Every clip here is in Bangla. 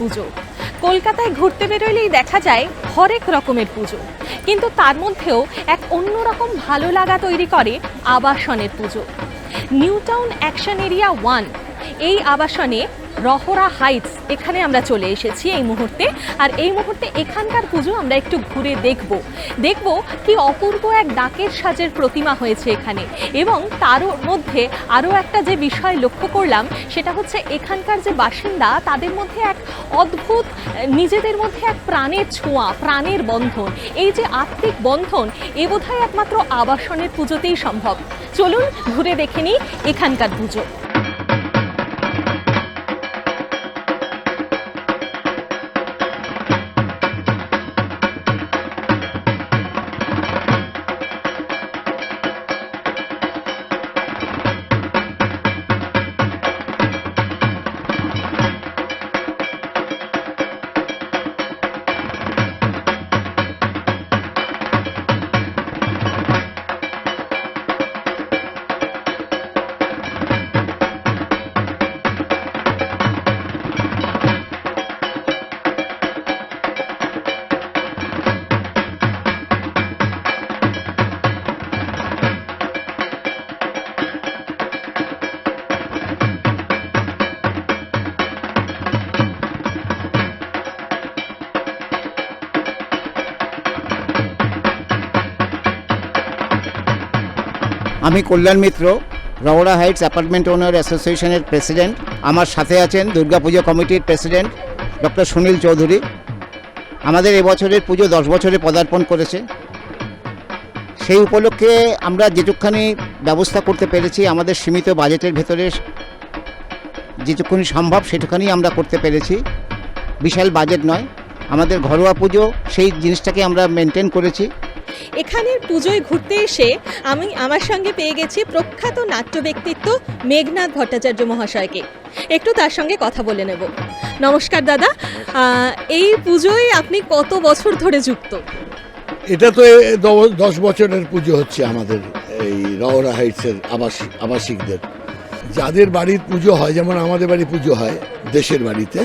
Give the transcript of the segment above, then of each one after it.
পুজো। কলকাতায় ঘুরতে বেরোলেই দেখা যায় হরেক রকমের পুজো। কিন্তু তার মধ্যেও এক অন্যরকম ভালো লাগা তৈরি করে আবাসনের পুজো। নিউটাউন অ্যাকশন এরিয়া ওয়ান, এই আবাসনে রহরা হাইটস এখানে আমরা চলে এসেছি এই মুহূর্তে। আর এই মুহূর্তে এখানকার পুজো আমরা একটু ঘুরে দেখব। দেখব কি অপূর্ব এক ডাকের সাজের প্রতিমা হয়েছে এখানে। এবং তারও মধ্যে আরও একটা যে বিষয় লক্ষ্য করলাম, সেটা হচ্ছে এখানকার যে বাসিন্দা, তাদের মধ্যে এক অদ্ভুত, নিজেদের মধ্যে এক প্রাণের ছোঁয়া, প্রাণের বন্ধন। এই যে আত্মিক বন্ধন, এ বোধহয় একমাত্র আবাসনের পুজোতেই সম্ভব। চলুন ঘুরে দেখে নিই এখানকার পুজো। আমি কল্যাণ মিত্র, রওড়া হাইটস অ্যাপার্টমেন্ট ওনার অ্যাসোসিয়েশনের প্রেসিডেন্ট। আমার সাথে আছেন দুর্গাপুজো কমিটির প্রেসিডেন্ট, ডক্টর সুনীল চৌধুরী। আমাদের এবছরের পুজো দশ বছরে পদার্পণ করেছে। সেই উপলক্ষে আমরা যেটুকখানি ব্যবস্থা করতে পেরেছি, আমাদের সীমিত বাজেটের ভেতরে যেটুকুনি সম্ভব সেটুখানি আমরা করতে পেরেছি। বিশাল বাজেট নয়, আমাদের ঘরোয়া পুজো সেই জিনিসটাকে আমরা মেনটেন করেছি। এখানের পুজোয় ঘুরতে এসে আমি আমার সঙ্গে পেয়ে গেছি প্রখ্যাত নাট্য ব্যক্তিত্ব মেঘনাথ ভট্টাচার্য মহাশয়কে। একটু তার সঙ্গে কথা বলে নেব। নমস্কার, দাদা। এই পুজোয় আপনি কত বছর ধরে যুক্ত? এটা তো দশ বছরের পুজো হচ্ছে আমাদের এই রওরা হাইটসের আবাস, আবাসিকদের। যাদের বাড়ির পুজো হয়, যেমন আমাদের বাড়ি পুজো হয়, দেশের বাড়িতে,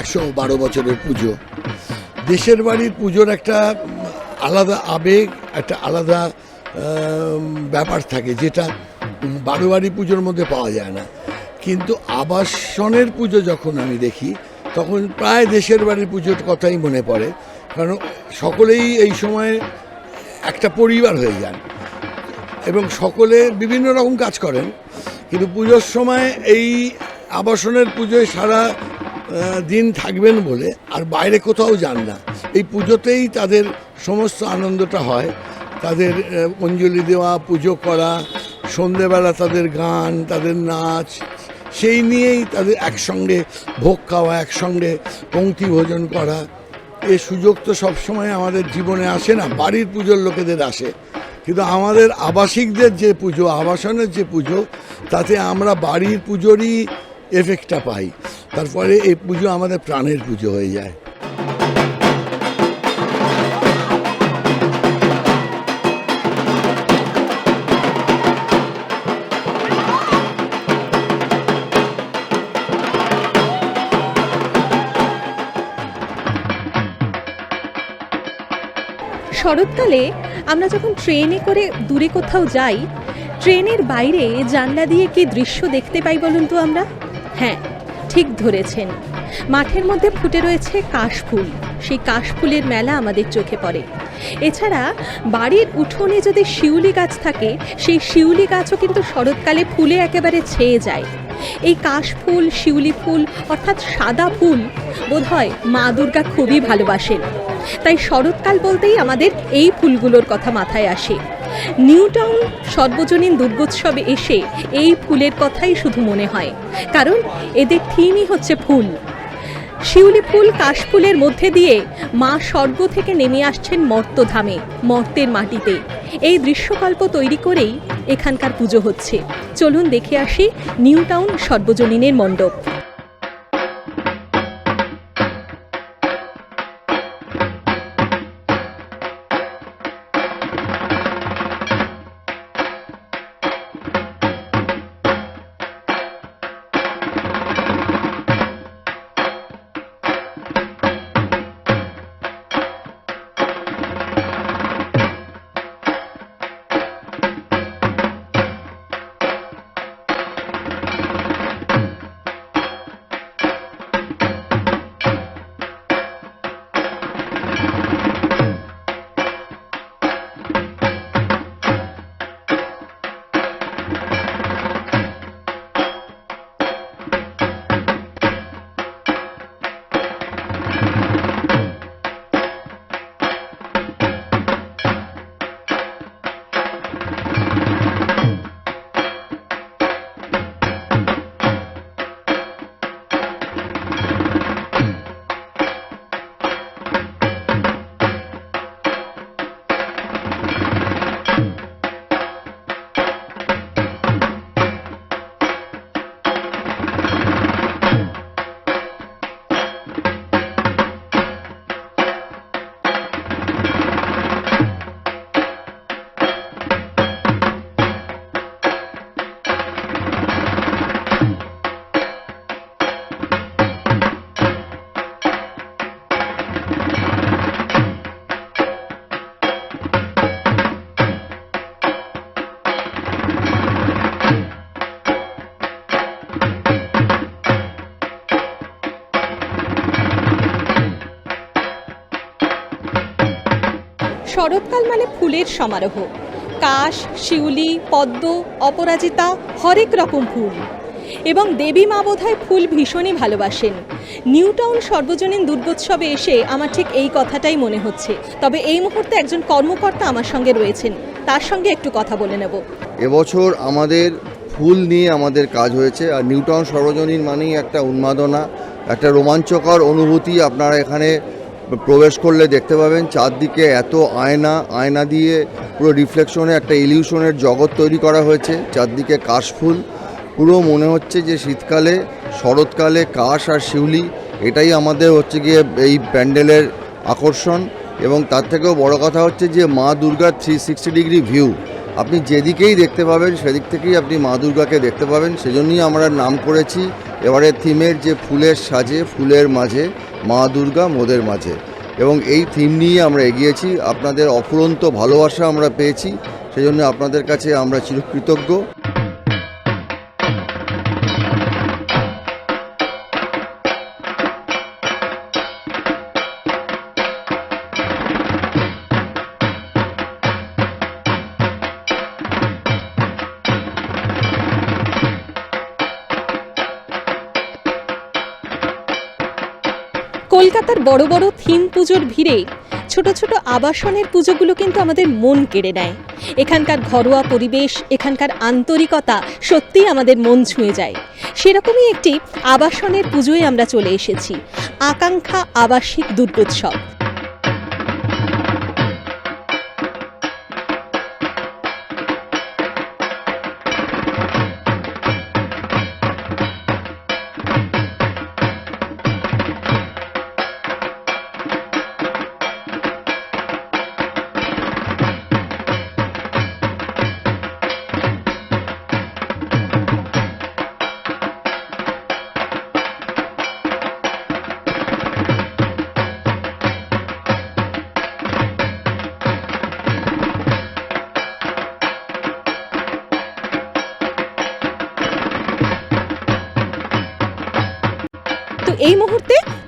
একশো বারো বছরের পুজো। দেশের বাড়ির পুজোর একটা আলাদা আবেগ একটা আলাদা ব্যাপার থাকে যেটা উম, বারো বাড়ি পুজোর মধ্যে পাওয়া যায় না। কিন্তু আবাসনের পুজো যখন আমি দেখি তখন প্রায় দেশের বাড়ির পুজোর কথাই মনে পড়ে। কারণ সকলেই এই সময় একটা পরিবার হয়ে যান এবং সকলে বিভিন্ন রকম কাজ করেন। কিন্তু পুজোর সময় এই আবাসনের পুজোয় সারা দিন থাকবেন বলে, আর বাইরে কোথাও যান না। এই পুজোতেই তাদের সমস্ত আনন্দটা হয়। তাদের অঞ্জলি দেওয়া, পুজো করা, সন্ধেবেলা তাদের গান, তাদের নাচ, সেই নিয়েই তাদের একসঙ্গে ভোগ খাওয়া, একসঙ্গে পঙ্ক্তি ভোজন করা। এ সুযোগ তো সবসময় আমাদের জীবনে আসে না, বাড়ির পুজোর লোকেদের আসে। কিন্তু আমাদের আবাসিকদের যে পুজো, আবাসনের যে পুজো, তাতে আমরা বাড়ির পুজোরই এফেক্টটা পাই। তারপরে এই পুজো আমাদের প্রাণের পুজো হয়ে যায়। শরৎকালে আমরা যখন ট্রেনে করে দূরে কোথাও যাই, ট্রেনের বাইরে জানলা দিয়ে কি দৃশ্য দেখতে পাই বলুন তো আমরা? হ্যাঁ ঠিক ধরেছেন। মাঠের মধ্যে ফুটে রয়েছে কাশফুল। সেই কাশফুলের মেলা আমাদের চোখে পড়ে। এছাড়া বাড়ির উঠোনে যদি শিউলি গাছ থাকে, সেই শিউলি গাছও কিন্তু শরৎকালে ফুলে একেবারে ছেয়ে যায়। এই কাশফুল, শিউলি ফুল, অর্থাৎ সাদা ফুল, বোধহয় মা দুর্গা খুবই ভালোবাসেন। তাই শরৎকাল বলতেই আমাদের এই ফুলগুলোর কথা মাথায় আসে। নিউ টাউন সর্বজনীন দুর্গোৎসবে এসে এই ফুলের কথাই শুধু মনে হয়। কারণ এদের থিমই হচ্ছে ফুল। শিউলি ফুল কাশফুলের মধ্যে দিয়ে মা স্বর্গ থেকে নেমে আসছেন মর্তধামে মর্তের মাটিতে। এই দৃশ্যকল্প তৈরি করেই এখানকার পুজো হচ্ছে। চলুন দেখে আসি নিউ টাউন সর্বজনীনের মণ্ডপ। ফুলের সমারোহ। কাশ, শিউলি, পদ্ম, অপরাজিতা, হরেক রকম ফুল। এবং দেবী মা বোধহয় ফুল ভীষণই ভালোবাসেন। নিউটাউন সর্বজনীন দুর্গোৎসবে এসে আমার ঠিক এই কথাটাই মনে হচ্ছে। তবে এই মুহূর্তে একজন কর্মকর্তা আমার সঙ্গে রয়েছেন। তার সঙ্গে একটু কথা বলে নেব। এবছর আমাদের ফুল নিয়ে আমাদের কাজ হয়েছে। আর নিউটাউন সর্বজনীন মানেই একটা উন্মাদনা, একটা রোমাঞ্চকর অনুভূতি আপনারা এখানে প্রবেশ করলে দেখতে পাবেন চারদিকে এত আয়না আয়না দিয়ে পুরো রিফ্লেকশনে একটা ইলিউশনের জগৎ তৈরি করা হয়েছে, চারদিকে কাশফুল। পুরো মনে হচ্ছে যে শীতকালে, শরৎকালে কাশ আর শিউলি, এটাই আমাদের হচ্ছে গিয়ে এই প্যান্ডেলের আকর্ষণ। এবং তার থেকেও বড় কথা হচ্ছে যে মা দুর্গার থ্রি সিক্সটি ডিগ্রি ভিউ আপনি যেদিকেই দেখতে পাবেন, সেদিক থেকেই আপনি মা দুর্গাকে দেখতে পাবেন। সেজন্যই আমরা নাম করেছি এবারের থিমের যে ফুলের সাজে, ফুলের মাঝে, মা দুর্গা মোদের মাঝে। এবং এই থিম নিয়ে আমরা এগিয়েছি। আপনাদের অফুরন্ত ভালোবাসা আমরা পেয়েছি। সেই জন্য আপনাদের কাছে আমরা চিরকৃতজ্ঞ। কলকাতার বড় বড় থিম পুজোর ভিড়ে ছোট ছোট আবাসনের পুজোগুলো কিন্তু আমাদের মন কেড়ে নেয়। এখানকার ঘরোয়া পরিবেশ, এখানকার আন্তরিকতা সত্যিই আমাদের মন ছুঁয়ে যায়। সেরকমই একটি আবাসনের পুজোয় আমরা চলে এসেছি। আকাঙ্ক্ষা আবাসিক দুর্গোৎসব।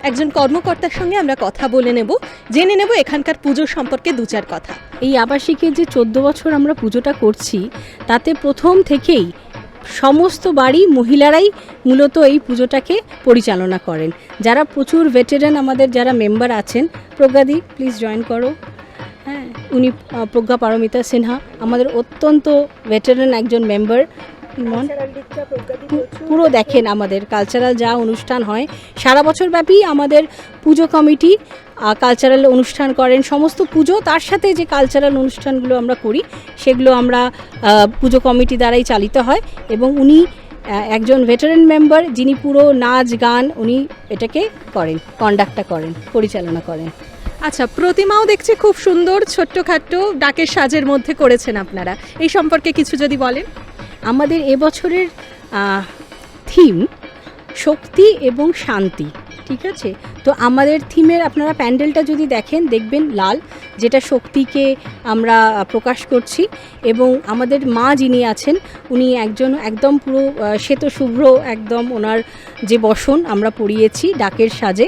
একজন কর্মকর্তার সঙ্গে আমরা কথা বলে নেব, জেনে নেব এখানকার পুজো সম্পর্কে দু চার কথা। এই আবাসিকের যে চোদ্দ বছর আমরা পুজোটা করছি, তাতে প্রথম থেকেই সমস্ত বাড়ি মহিলারাই মূলত এই পুজোটাকে পরিচালনা করেন। যারা প্রচুর ভেটেরান আমাদের যারা মেম্বার আছেন, প্রজ্ঞাদি প্লিজ জয়েন করো। হ্যাঁ উনি প্রজ্ঞা পারমিতা সিনহা, আমাদের অত্যন্ত ভেটেরান একজন মেম্বার ইমন পুরো দেখেন আমাদের কালচারাল যা অনুষ্ঠান হয়। সারা বছর ব্যাপী আমাদের পুজো কমিটি কালচারাল অনুষ্ঠান করেন। সমস্ত পুজো তার সাথে যে কালচারাল অনুষ্ঠানগুলো আমরা করি সেগুলো আমরা পুজো কমিটি দ্বারাই চালিত হয় এবং উনি একজন ভেটারেন মেম্বার যিনি পুরো নাচ গান উনি এটাকে করেন কন্ডাক্টটা করেন পরিচালনা করেন। আচ্ছা প্রতিমাও দেখছি খুব সুন্দর ছোট্টখাট্ট ডাকের সাজের মধ্যে করেছেন আপনারা। এই সম্পর্কে কিছু যদি বলেন। আমাদের এবছরের থিম শক্তি এবং শান্তি, ঠিক আছে? তো আমাদের থিমের আপনারা প্যান্ডেলটা যদি দেখেন, দেখবেন লাল, যেটা শক্তিকে আমরা প্রকাশ করছি এবং আমাদের মা যিনি আছেন, উনি একজন একদম পুরো শ্বেত শুভ্র একদম ওনার যে বসন আমরা পরিয়েছি ডাকের সাজে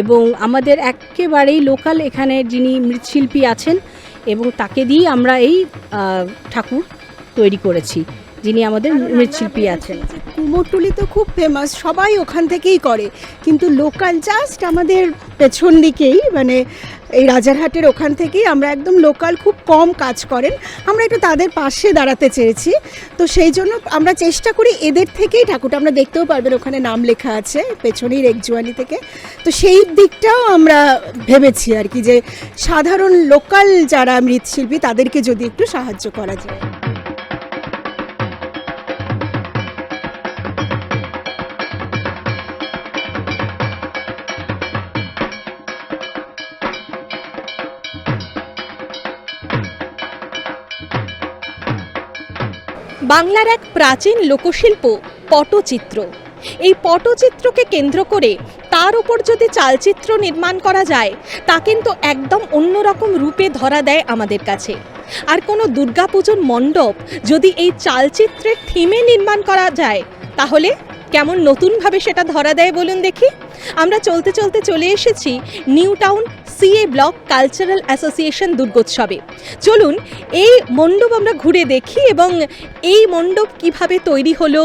এবং আমাদের একেবারেই লোকাল এখানে যিনি মৃৎশিল্পী আছেন এবং তাকে দিয়েই আমরা এই ঠাকুর তৈরি করেছি। যিনি আমাদের মৃৎশিল্পী আছেন। কুমোরটুলি তো খুব ফেমাস সবাই ওখান থেকেই করে। কিন্তু লোকাল জাস্ট আমাদের পেছন দিকেই মানে এই রাজারহাটের ওখান থেকেই আমরা একদম লোকাল খুব কম কাজ করেন। আমরা একটু তাদের পাশে দাঁড়াতে চেয়েছি। তো সেই জন্য আমরা চেষ্টা করি এদের থেকেই ঠাকুরটা। আমরা দেখতেও পারবেন ওখানে নাম লেখা আছে, পেছনেই রেকজুয়ানি থেকে। তো সেই দিকটাও আমরা ভেবেছি আর কি যে সাধারণ লোকাল যারা মৃৎশিল্পী, তাদেরকে যদি একটু সাহায্য করা যায়। বাংলার এক প্রাচীন লোকশিল্প, পটচিত্র। এই পটচিত্রকে কেন্দ্র করে তার উপর যদি চালচিত্র নির্মাণ করা যায়, তা কিন্তু একদম অন্যরকম রূপে ধরা দেয় আমাদের কাছে। আর কোনো দুর্গাপুজোর মণ্ডপ যদি এই চালচিত্রের থিমে নির্মাণ করা যায়, তাহলে কেমন নতুনভাবে সেটা ধরা দেয় বলুন দেখি। আমরা চলতে চলতে চলে এসেছি New Town CA block cultural association দুর্গোৎসবে। চলুন, এই মণ্ডপ আমরা ঘুরে দেখি এবং এই মণ্ডপ কীভাবে তৈরি হলো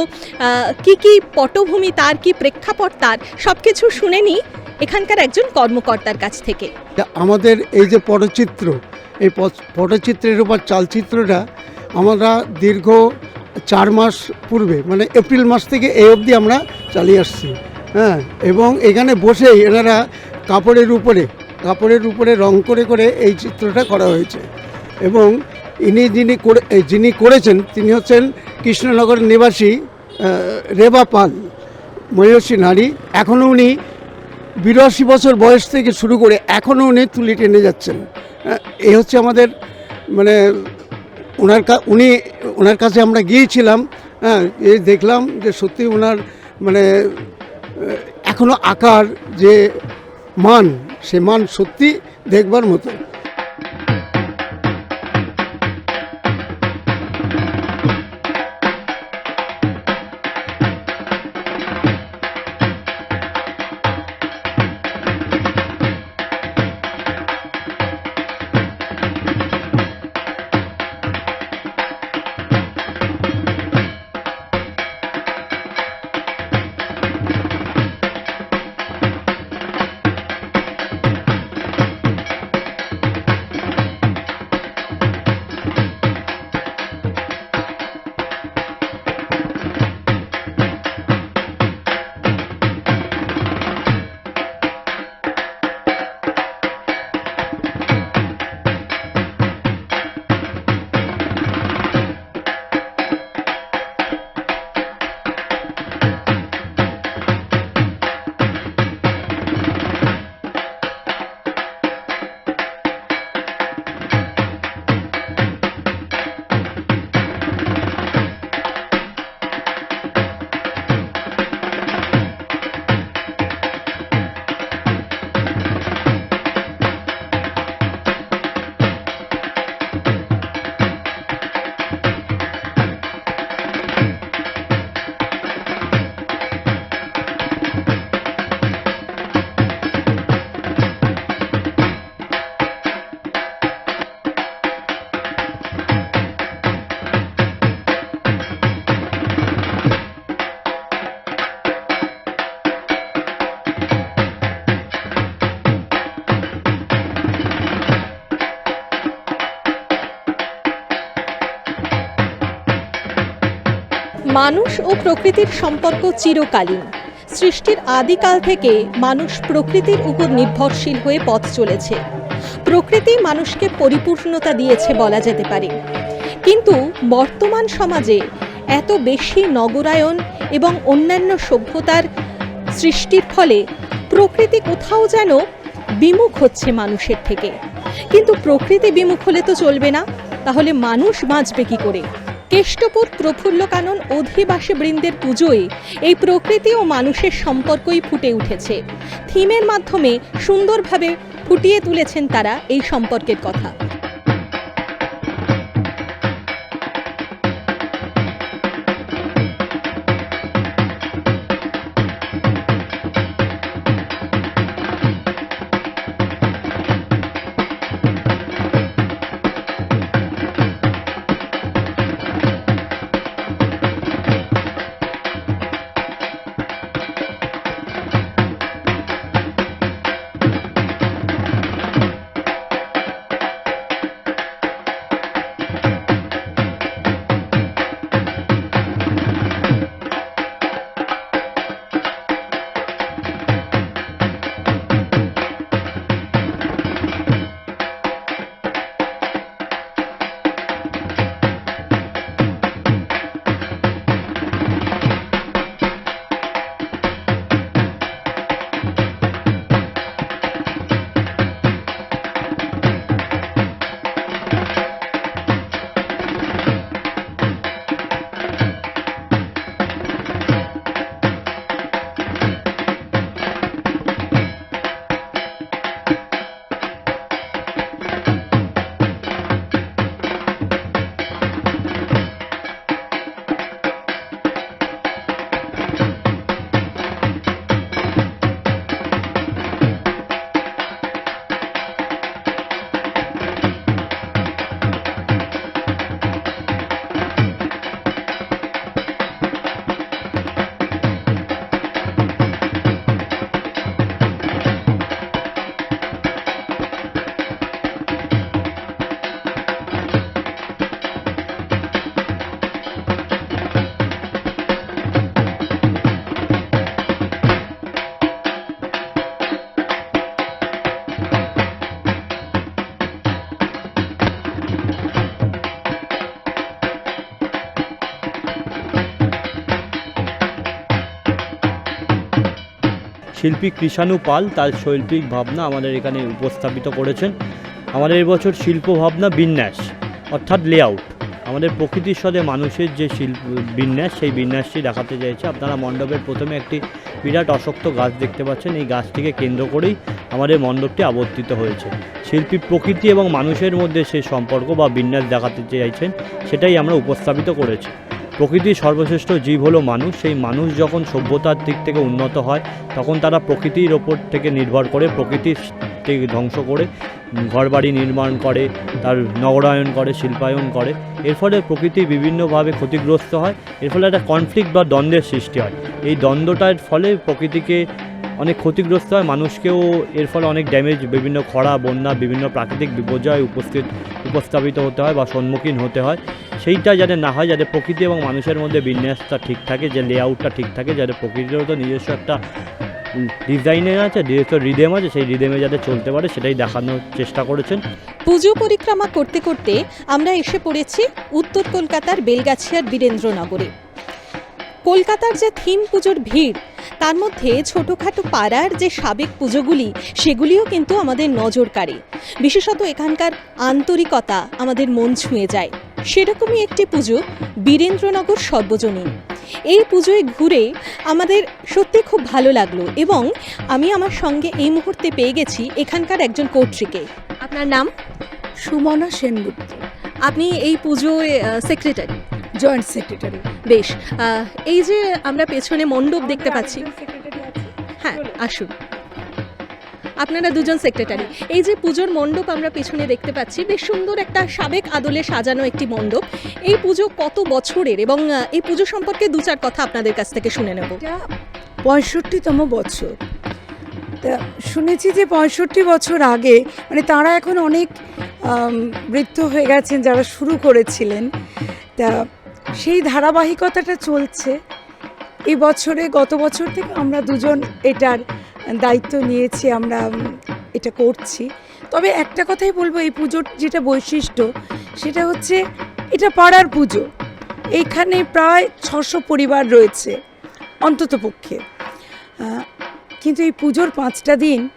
কি কি পটভূমি তার, কি প্রেক্ষাপট তার সব কিছু শুনে নিই এখানকার একজন কর্মকর্তার কাছ থেকে। আমাদের এই যে পটচিত্র, এই পটচিত্রের উপর চালচিত্রটা আমরা দীর্ঘ চার মাস পূর্বে মানে এপ্রিল মাস থেকে এই অবধি আমরা চালিয়ে আসছি। হ্যাঁ এবং এখানে বসেই এনারা কাপড়ের উপরে কাপড়ের উপরে রং করে করে এই চিত্রটা করা হয়েছে। এবং ইনি যিনি করে যিনি করেছেন, তিনি হচ্ছেন কৃষ্ণনগর নিবাসী রেবা পাল মহিষী নারী। এখনও উনি বিরাশি বছর বয়স থেকে শুরু করে এখনও উনি তুলি টেনে যাচ্ছেন। এই হচ্ছে আমাদের মানে ওনার উনি, ওনার কাছে আমরা গিয়েছিলাম হ্যাঁ এই দেখলাম যে সত্যি ওনার মানে এখনও আকার যে মান সে মান সত্যি দেখবার মতো মানুষ ও প্রকৃতির সম্পর্ক চিরকালীন। সৃষ্টির আদিকাল থেকে মানুষ প্রকৃতির উপর নির্ভরশীল হয়ে পথ চলেছে। প্রকৃতি মানুষকে পরিপূর্ণতা দিয়েছে বলা যেতে পারে। কিন্তু বর্তমান সমাজে এত বেশি নগরায়ন এবং অন্যান্য সভ্যতার সৃষ্টির ফলে প্রকৃতি কোথাও যেন বিমুখ হচ্ছে মানুষের থেকে। কিন্তু প্রকৃতি বিমুখ হলে তো চলবে না। তাহলে মানুষ বাঁচবে কি করে? কেষ্টপুর প্রফুল্ল কানন অধিবাসী বৃন্দের পুজোয় এই প্রকৃতি ও মানুষের সম্পর্কই ফুটে উঠেছে। থিমের মাধ্যমে সুন্দরভাবে ফুটিয়ে তুলেছেন তারা এই সম্পর্কের কথা। শিল্পী কৃষাণু পাল তার শৈল্পিক ভাবনা আমাদের এখানে উপস্থাপিত করেছেন। আমাদের এবছর শিল্প ভাবনা বিন্যাস, অর্থাৎ লেআউট আমাদের প্রকৃতির সাথে মানুষের যে শিল্প, বিন্যাস, সেই বিন্যাসটি দেখাতে চাইছে। আপনারা মণ্ডপের প্রথমে একটি বিরাট অশক্ত গাছ দেখতে পাচ্ছেন। এই গাছটিকে কেন্দ্র করেই আমাদের মণ্ডপটি আবর্তিত হয়েছে। শিল্পী প্রকৃতি এবং মানুষের মধ্যে সেই সম্পর্ক বা বিন্যাস দেখাতে চাইছেন, সেটাই আমরা উপস্থাপিত করেছি। প্রকৃতির সর্বশ্রেষ্ঠ জীব হলো মানুষ। সেই মানুষ যখন সভ্যতার দিক থেকে উন্নত হয়, তখন তারা প্রকৃতির ওপর থেকে নির্ভর করে, প্রকৃতির ধ্বংস করে, ঘরবাড়ি নির্মাণ করে, তার নগরায়ন করে, শিল্পায়ন করে। এর ফলে প্রকৃতি বিভিন্নভাবে ক্ষতিগ্রস্ত হয়। এর ফলে একটা কনফ্লিক্ট বা দ্বন্দ্বের সৃষ্টি হয়। এই দ্বন্দ্বটার ফলে প্রকৃতিকে অনেক ক্ষতিগ্রস্ত হয়। মানুষকেও এর ফলে অনেক ড্যামেজ বিভিন্ন খরা, বন্যা, বিভিন্ন প্রাকৃতিক বিপর্যয় উপস্থিত, উপস্থাপিত হতে হয় বা সম্মুখীন হতে হয়। সেইটা যাতে না হয়, যাতে প্রকৃতি এবং মানুষের মধ্যে বিন্যাসটা ঠিক থাকে, যে লেআউটটা ঠিক থাকে, যাতে প্রকৃতিরও তো নিজস্ব একটা ডিজাইনের আছে, নিজস্ব রিদেম আছে, সেই রিদেমে যাতে চলতে পারে, সেটাই দেখানোর চেষ্টা করেছেন। পুজো পরিক্রমা করতে করতে আমরা এসে পড়েছি উত্তর কলকাতার বেলগাছিয়ার বীরেন্দ্রনগরে। কলকাতার যে থিম পুজোর ভিড়, তার মধ্যে ছোটোখাটো পাড়ার যে সাবেক পুজোগুলি, সেগুলিও কিন্তু আমাদের নজর কাড়ে। বিশেষত এখানকার আন্তরিকতা আমাদের মন ছুঁয়ে যায়। সেরকমই একটি পুজো বীরেন্দ্রনগর সর্বজনীন। এই পুজোয় ঘুরে আমাদের সত্যি খুব ভালো লাগল এবং আমি আমার সঙ্গে এই মুহূর্তে পেয়ে গেছি এখানকার একজন কর্ত্রীকে। আপনার নাম? সুমনা সেনগুপ্ত। আপনি এই পুজোয় সেক্রেটারি জয়েন্ট সেক্রেটারি বেশ এই যে আমরা পেছনে মণ্ডপ দেখতে পাচ্ছি। হ্যাঁ আসুন। আপনারা দুজন সেক্রেটারি এই যে পুজোর মণ্ডপ আমরা পেছনে দেখতে পাচ্ছি, বেশ সুন্দর একটা সাবেক আদলে সাজানো একটি মণ্ডপ। এই পুজো কত বছরের এবং এই পুজো সম্পর্কে দু চার কথা আপনাদের কাছ থেকে শুনে নেব। পঁয়ষট্টিতম বছর। তা শুনেছি যে পঁয়ষট্টি বছর আগে মানে তারা এখন অনেক বৃদ্ধ হয়ে গেছেন, যারা শুরু করেছিলেন। তা সেই ধারাবাহিকতাটা চলছে। এই বছরে গত বছর থেকে আমরা দুজন এটার দায়িত্ব নিয়েছি আমরা এটা করছি। তবে একটা কথাই বলব এই পুজোর যেটা বৈশিষ্ট্য সেটা হচ্ছে এটা পাড়ার পুজো। এইখানে প্রায় ছশো পরিবার রয়েছে অন্ততপক্ষে আহ, কিন্তু এই পুজোর পাঁচটা দিন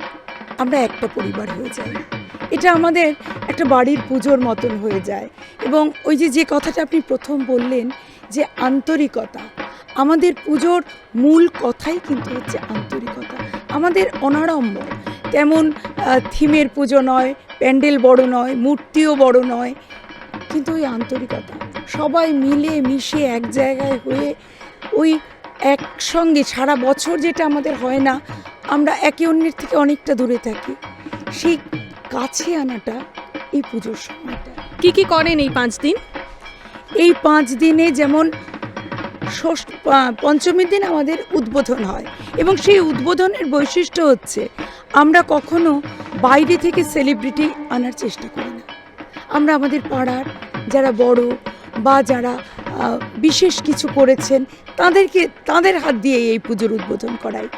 আমরা একটা পরিবার হয়ে যাই। এটা আমাদের একটা বাড়ির পুজোর মতন হয়ে যায়। এবং ওই যে যে কথাটা আপনি প্রথম বললেন যে আন্তরিকতা আমাদের পুজোর মূল কথাই কিন্তু হচ্ছে আন্তরিকতা। আমাদের অনাড়ম্বর তেমন থিমের পুজো নয় প্যান্ডেল বড় নয় মূর্তিও বড় নয় কিন্তু ওই আন্তরিকতা। সবাই মিলে মিশে এক জায়গায় হয়ে ওই একসঙ্গে সারা বছর যেটা আমাদের হয় না আমরা একে অন্যের থেকে অনেকটা দূরে থাকি। সেই কাছে আনাটা এই পুজোর সময়টা। কি কি করেন এই পাঁচ দিন? এই পাঁচ দিনে যেমন ষষ্ঠ পঞ্চমীর দিন আমাদের উদ্বোধন হয় এবং সেই উদ্বোধনের বৈশিষ্ট্য হচ্ছে আমরা কখনো বাইরে থেকে সেলিব্রিটি আনার চেষ্টা করি না। আমরা আমাদের পাড়ার যারা বড় বা যারা বিশেষ কিছু করেছেন তাদেরকে, তাদের হাত দিয়ে এই পুজোর উদ্বোধন করাই।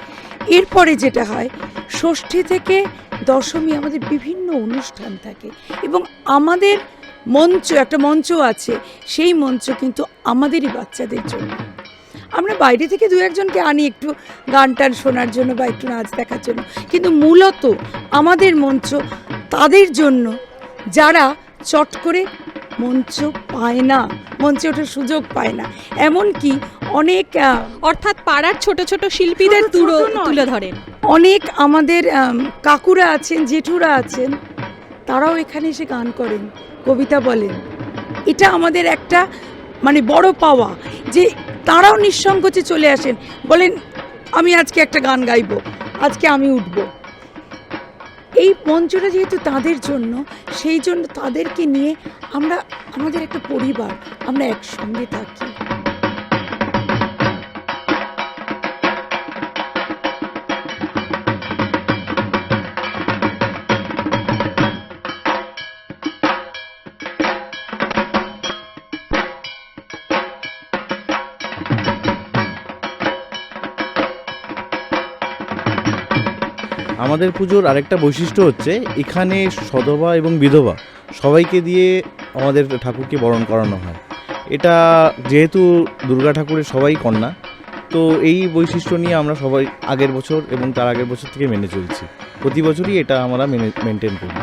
এরপরে যেটা হয়, ষষ্ঠী থেকে দশমী আমাদের বিভিন্ন অনুষ্ঠান থাকে এবং আমাদের মঞ্চ একটা মঞ্চ আছে। সেই মঞ্চ কিন্তু আমাদেরই বাচ্চাদের জন্য। আমরা বাইরে থেকে দু একজনকে আনি একটু গান টান শোনার জন্য বা একটু নাচ দেখার জন্য। কিন্তু মূলত আমাদের মঞ্চ তাদের জন্য। যারা চট করে মঞ্চ পায় না মঞ্চে ওঠার সুযোগ পায় না। এমনকি অনেক অর্থাৎ পাড়ার ছোট ছোট শিল্পীদের তুলো তুলে ধরেন। অনেক আমাদের কাকুরা আছেন জেঠুরা আছেন তারাও এখানে এসে গান করেন। কবিতা বলেন এটা আমাদের একটা মানে বড় পাওয়া যে তারাও নিঃসংকোচে চলে আসেন। বলেন, আমি আজকে একটা গান গাইব, আজকে আমি উঠব। এই মঞ্চটা যেহেতু তাদের জন্য, সেই জন্য তাদেরকে নিয়ে আমরা, আমাদের একটা পরিবার, আমরা একসঙ্গে থাকি। আমাদের পুজোর আরেকটা বৈশিষ্ট্য হচ্ছে এখানে সধবা এবং বিধবা সবাইকে দিয়ে আমাদের ঠাকুরকে বরণ করানো হয়। এটা যেহেতু দুর্গা ঠাকুরের সবাই কন্যা, তো এই বৈশিষ্ট্য নিয়ে আমরা সবাই আগের বছর এবং তার আগের বছর থেকে মেনে চলছি। প্রতি বছরই এটা আমরা মেনে মেনটেন করি।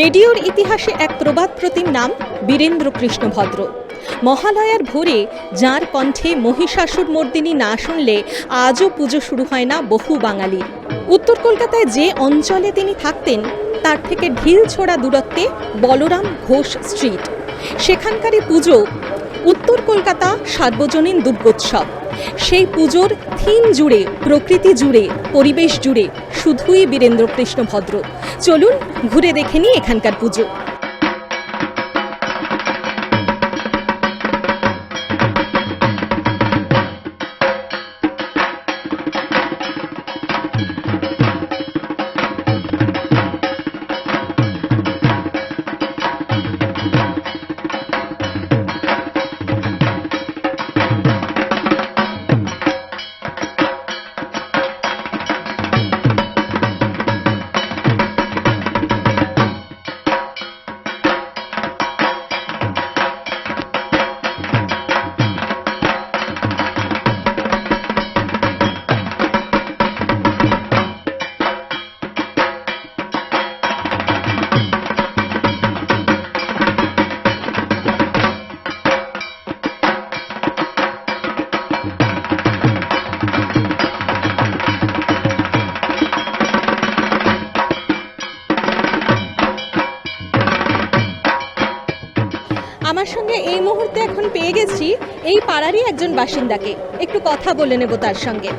রেডিওর ইতিহাসে এক প্রবাদ প্রতিম নাম বীরেন্দ্র কৃষ্ণ ভদ্র। মহালয়ার ভোরে যার কণ্ঠে মহিষাসুর মর্দিনী না শুনলে আজও পুজো শুরু হয় না বহু বাঙালির। উত্তর কলকাতায় যে অঞ্চলে তিনি থাকতেন, তার থেকে ঢিল ছোড়া দূরত্বে বলরাম ঘোষ স্ট্রিট। সেখানকারই পুজো উত্তর কলকাতা সার্বজনীন দুর্গোৎসব। সেই পুজোর থিম জুড়ে, প্রকৃতি জুড়ে, পরিবেশ জুড়ে শুধুই বীরেন্দ্র কৃষ্ণ ভদ্র। চলুন ঘুরে দেখে নিই এখানকার পুজো। আমার সঙ্গে এই মুহূর্তে এখন পেয়ে গেছি এই পাড়ারই একজন বাসিন্দাকে। একটু কথা বলে নেব তার সঙ্গে।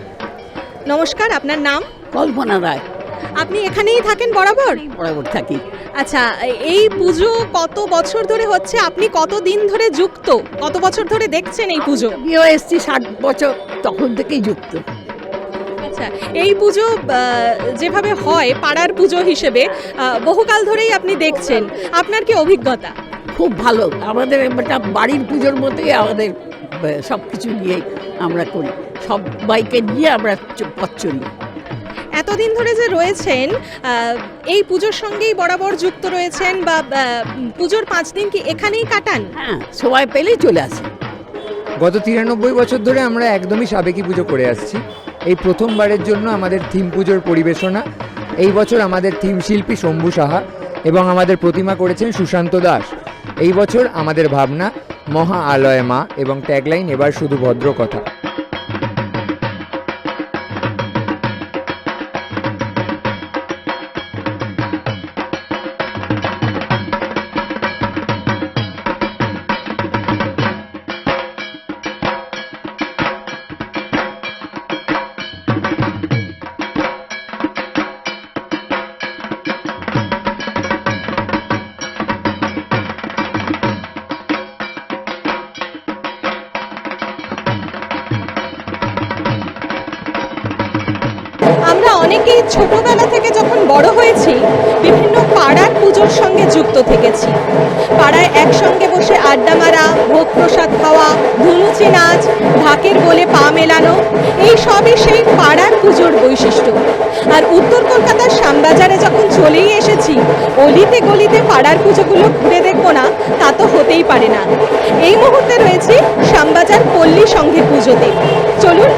নমস্কার আপনার নাম? কল্পনা রায়। আপনি এখানেই থাকেন বরাবর? বরাবর থাকি। আচ্ছা এই পুজো কত বছর ধরে হচ্ছে? আপনি কত দিন ধরে যুক্ত? কত বছর ধরে দেখছেন এই পুজো? বিয়ে এসছি ষাট বছর তখন থেকেই যুক্ত। আচ্ছা এই পুজো যেভাবে হয় পাড়ার পুজো হিসেবে বহুকাল ধরেই আপনি দেখছেন। আপনার কি অভিজ্ঞতা? খুব ভালো। আমাদের একটা বাড়ির পুজোর মতোই আমাদের সব কিছু নিয়ে আমরা করি। সবাইকে নিয়ে আমরা চ- পথ চলি। এতদিন ধরে যে রয়েছেন আহ, এই পুজোর সঙ্গেই বরাবর যুক্ত রয়েছেন বা পুজোর পাঁচ দিন কি এখানেই কাটান? হ্যাঁ সময় পেলেই চলে আসি। গত তিরানব্বই বছর ধরে আমরা একদমই সাবেকি পুজো করে আসছি। এই প্রথমবারের জন্য আমাদের থিম পুজোর পরিবেশনা। এই বছর আমাদের থিম শিল্পী শম্ভু সাহা এবং আমাদের প্রতিমা করেছেন সুশান্ত দাস। এই বছর আমাদের ভাবনা মহা আলয় মা এবং ট্যাগলাইন এবার শুধু ভদ্র কথা বড় হয়েছি, বিভিন্ন পাড়ার পুজোর সঙ্গে যুক্ত থেকেছি। পাড়ায় একসঙ্গে বসে আড্ডা মারা, ভোগ প্রসাদ খাওয়া, ধুনুচি নাচ, ঢাকের বলে পা মেলানো, এই সবই সেই পাড়ার পুজোর বৈশিষ্ট্য। আর উত্তর কলকাতার শ্যামবাজারে যখন চলেই এসেছি, অলিতে গলিতে পাড়ার পুজোগুলো ঘুরে দেখব না, তা তো হতেই পারে না। এই মুহূর্তে রয়েছি শ্যামবাজার পল্লী সংঘের পুজোতে। চলুন,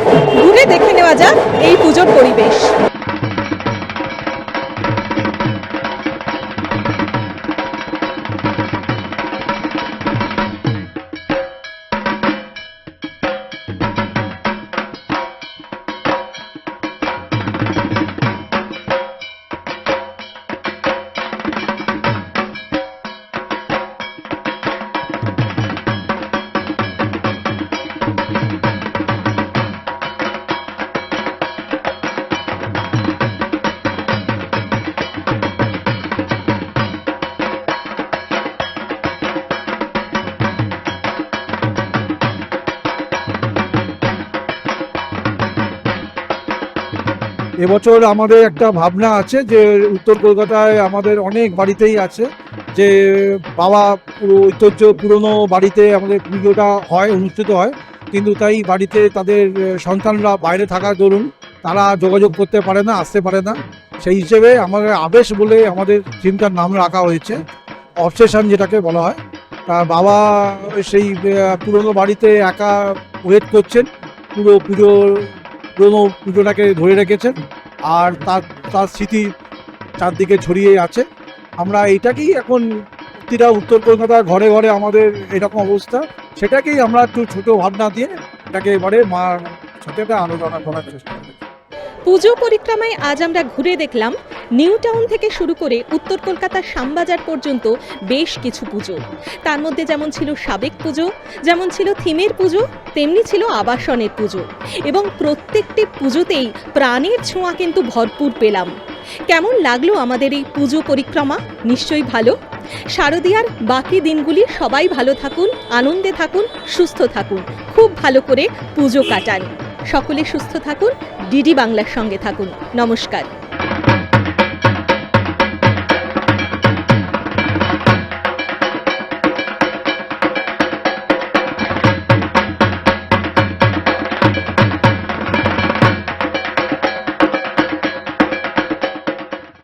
ঘুরে দেখে নেওয়া যাক এই পুজোর পরিবেশ। এবছর আমাদের একটা ভাবনা আছে যে উত্তর কলকাতায় আমাদের অনেক বাড়িতেই আছে, যে বাবা পুরো ঐতিহ্য পুরনো বাড়িতে আমাদের পুজোটা হয়, অনুষ্ঠিত হয়। কিন্তু তাই বাড়িতে তাদের সন্তানরা বাইরে থাকার দরুন, তারা যোগাযোগ করতে পারে না, আসতে পারে না। সেই হিসেবে আমাদের আবেশ বলে আমাদের থিমটার নাম রাখা হয়েছে, অবসেশন যেটাকে বলা হয়। তা বাবা সেই পুরনো বাড়িতে একা ওয়েট করছেন, পুরো পুজো পুরনো পুজোটাকে ধরে রেখেছেন আর তার তার স্মৃতি চারদিকে ছড়িয়ে আছে। আমরা এইটাকেই এখন প্রতিটা উত্তর কলকাতা ঘরে ঘরে আমাদের এরকম অবস্থা। সেটাকেই আমরা একটু ছোটো ভাবনা দিয়ে এটাকে এবারে মার সাথে একটা আলোচনা করার চেষ্টা পুজো পরিক্রমায় আজ আমরা ঘুরে দেখলাম নিউ টাউন থেকে শুরু করে উত্তর কলকাতার শ্যামবাজার পর্যন্ত বেশ কিছু পুজো। তার মধ্যে যেমন ছিল সাবেক পুজো, যেমন ছিল থিমের পুজো, তেমনি ছিল আবাসনের পুজো। এবং প্রত্যেকটি পুজোতেই প্রাণের ছোঁয়া কিন্তু ভরপুর পেলাম। কেমন লাগল আমাদের এই পুজো পরিক্রমা? নিশ্চয়ই ভালো। শারদীয়ার বাকি দিনগুলি সবাই ভালো থাকুন, আনন্দে থাকুন, সুস্থ থাকুন। খুব ভালো করে পুজো কাটান। সকলে সুস্থ থাকুন ডিডি বাংলার সঙ্গে থাকুন। নমস্কার।